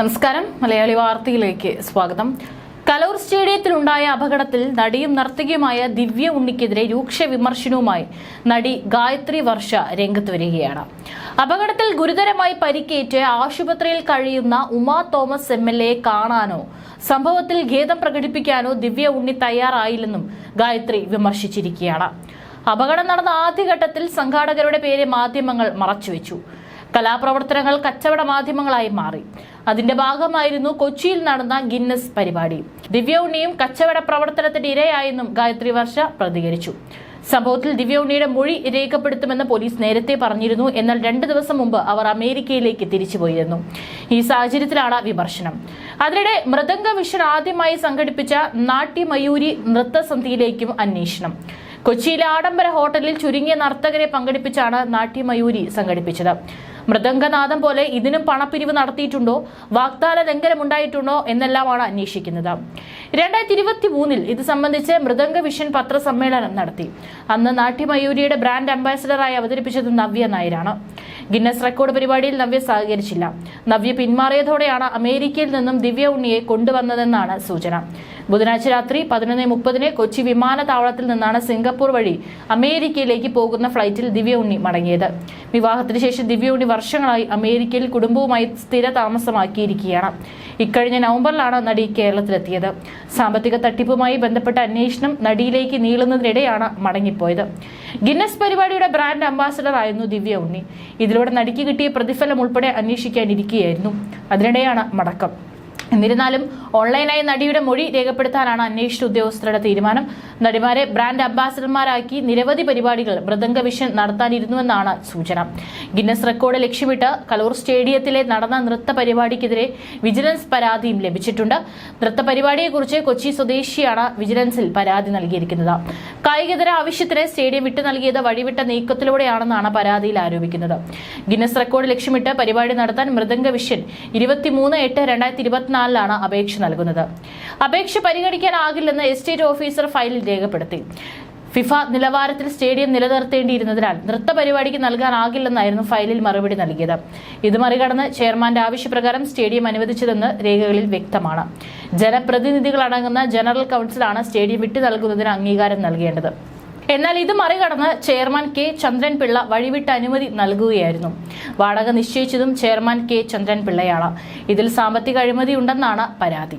നമസ്കാരം. മലയാളി വാർത്തയിലേക്ക് സ്വാഗതം. കലൂർ സ്റ്റേഡിയത്തിലുണ്ടായ അപകടത്തിൽ നടിയും നർത്തകിയുമായ ദിവ്യ ഉണ്ണിക്കെതിരെ രൂക്ഷ വിമർശനവുമായി നടി ഗായത്രി വർഷ രംഗത്ത് വരികയാണ്. അപകടത്തിൽ ഗുരുതരമായി പരിക്കേറ്റ് ആശുപത്രിയിൽ കഴിയുന്ന ഉമാ തോമസ് എം കാണാനോ സംഭവത്തിൽ ഖേദം പ്രകടിപ്പിക്കാനോ ദിവ്യ ഉണ്ണി തയ്യാറായില്ലെന്നും ഗായത്രി വിമർശിച്ചിരിക്കുകയാണ്. അപകടം നടന്ന ആദ്യഘട്ടത്തിൽ സംഘാടകരുടെ പേര് മാധ്യമങ്ങൾ മറച്ചുവെച്ചു. കലാപ്രവർത്തനങ്ങൾ കച്ചവട മാധ്യമങ്ങളായി മാറി. അതിന്റെ ഭാഗമായിരുന്നു കൊച്ചിയിൽ നടന്ന ഗിന്നസ് പരിപാടി. ദിവ്യ ഉണ്ണിയും കച്ചവട പ്രവർത്തനത്തിന്റെ ഇരയായെന്നും ഗായത്രി വർഷ പ്രതികരിച്ചു. സംഭവത്തിൽ ദിവ്യ ഉണ്ണിയുടെ മൊഴി രേഖപ്പെടുത്തുമെന്ന് പോലീസ് നേരത്തെ പറഞ്ഞിരുന്നു. എന്നാൽ രണ്ട് ദിവസം മുമ്പ് അവർ അമേരിക്കയിലേക്ക് തിരിച്ചുപോയിരുന്നു. ഈ സാഹചര്യത്തിലാണ് വിമർശനം. അതിനിടെ മൃദംഗ മിഷൻ ആദ്യമായി സംഘടിപ്പിച്ച നാട്യമയൂരി നൃത്തസന്ധിയിലേക്കും അന്വേഷണം. കൊച്ചിയിലെ ആഡംബര ഹോട്ടലിൽ ചുരുങ്ങിയ നർത്തകരെ പങ്കെടുപ്പിച്ചാണ് നാട്യമയൂരി സംഘടിപ്പിച്ചത്. മൃദംഗനാഥം പോലെ ഇതിനും പണപ്പിരിവ് നടത്തിയിട്ടുണ്ടോ? വാഗ്ദാന ലംഘനമുണ്ടായിട്ടുണ്ടോ എന്നെല്ലാമാണ് അന്വേഷിക്കുന്നത്. രണ്ടായിരത്തി ഇരുപത്തി മൂന്നിൽ ഇത് സംബന്ധിച്ച് മൃദംഗ വിഷൻ പത്രസമ്മേളനം നടത്തി. അന്ന് നാട്യമയൂരിയുടെ ബ്രാൻഡ് അംബാസിഡറായി അവതരിപ്പിച്ചത് നവ്യ നായരാണ്. ഗിന്നസ് റെക്കോർഡ് പരിപാടിയിൽ നവ്യ സഹകരിച്ചില്ല. നവ്യ പിന്മാറിയതോടെയാണ് അമേരിക്കയിൽ നിന്നും ദിവ്യ ഉണ്ണിയെ കൊണ്ടുവന്നതെന്നാണ് സൂചന. ബുധനാഴ്ച രാത്രി പതിനൊന്ന് മുപ്പതിന് കൊച്ചി വിമാനത്താവളത്തിൽ നിന്നാണ് സിംഗപ്പൂർ വഴി അമേരിക്കയിലേക്ക് പോകുന്ന ഫ്ലൈറ്റിൽ ദിവ്യ ഉണ്ണി മടങ്ങിയത്. വിവാഹത്തിന് ശേഷം ദിവ്യ ഉണ്ണി വർഷങ്ങളായി അമേരിക്കയിൽ കുടുംബവുമായി സ്ഥിര താമസമാക്കിയിരിക്കുകയാണ്. ഇക്കഴിഞ്ഞ നവംബറിലാണ് നടി കേരളത്തിലെത്തിയത്. സാമ്പത്തിക തട്ടിപ്പുമായി ബന്ധപ്പെട്ട അന്വേഷണം നടിയിലേക്ക് നീളുന്നതിനിടെയാണ് മടങ്ങിപ്പോയത്. ഗിന്നസ് പരിപാടിയുടെ ബ്രാൻഡ് അംബാസഡർ ആയിരുന്നു ദിവ്യ ഉണ്ണി. ഇതിലൂടെ നടിക്ക് കിട്ടിയ പ്രതിഫലം ഉൾപ്പെടെ അന്വേഷിക്കാനിരിക്കുകയായിരുന്നു അതിനിടെയാണ് മടക്കം. എന്നിരുന്നാലും ഓൺലൈനായി നടിയുടെ മൊഴി രേഖപ്പെടുത്താനാണ് അന്വേഷണ ഉദ്യോഗസ്ഥരുടെ തീരുമാനം. നടിമാരെ ബ്രാൻഡ് അംബാസഡർമാരാക്കി നിരവധി പരിപാടികൾ മൃദംഗ വിഷൻ നടത്താനിരുന്നുവെന്നാണ് സൂചന. ഗിന്നസ് റെക്കോർഡ് ലക്ഷ്യമിട്ട് കലൂർ സ്റ്റേഡിയത്തിലെ നടന്ന നൃത്ത പരിപാടിക്കെതിരെ വിജിലൻസ് പരാതിയും ലഭിച്ചിട്ടുണ്ട്. നൃത്ത പരിപാടിയെക്കുറിച്ച് കൊച്ചി സ്വദേശിയാണ് വിജിലൻസിൽ പരാതി നൽകിയിരിക്കുന്നത്. കായികതര ആവശ്യത്തിന് സ്റ്റേഡിയം വിട്ടു നൽകിയത് വഴിവിട്ട നീക്കത്തിലൂടെയാണെന്നാണ് പരാതിയിൽ ആരോപിക്കുന്നത്. ഗിന്നസ് റെക്കോർഡ് ലക്ഷ്യമിട്ട് പരിപാടി നടത്താൻ മൃദംഗ വിഷൻ ഇരുപത്തിമൂന്ന് എട്ട് രണ്ടായിരത്തി ഇരുപത്തിനാലിലാണ് അപേക്ഷ നൽകുന്നത്. അപേക്ഷ പരിഗണിക്കാനാകില്ലെന്ന് എസ്റ്റേറ്റ് ഓഫീസർ ഫയലിൽ രേഖപ്പെടുത്തി. ഫിഫ നിലവാരത്തിൽ സ്റ്റേഡിയം നിലനിർത്തേണ്ടിയിരുന്നതിനാൽ നൃത്ത പരിപാടിക്ക് നൽകാനാകില്ലെന്നായിരുന്നു ഫയലിൽ മറുപടി നൽകിയത്. ഇത് മറികടന്ന് ചെയർമാന്റെ ആവശ്യപ്രകാരം സ്റ്റേഡിയം അനുവദിച്ചതെന്ന് രേഖകളിൽ വ്യക്തമാണ്. ജനപ്രതിനിധികളടങ്ങുന്ന ജനറൽ കൗൺസിലാണ് സ്റ്റേഡിയം വിട്ടു നൽകുന്നതിന് അംഗീകാരം നൽകേണ്ടത്. എന്നാൽ ഇത് മറികടന്ന് ചെയർമാൻ കെ ചന്ദ്രൻ പിള്ള വഴിവിട്ട് അനുമതി നൽകുകയായിരുന്നു. വാടക നിശ്ചയിച്ചതും ചെയർമാൻ കെ ചന്ദ്രൻ പിള്ളയാണ് ഇതിൽ സാമ്പത്തിക അഴിമതി ഉണ്ടെന്നാണ് പരാതി.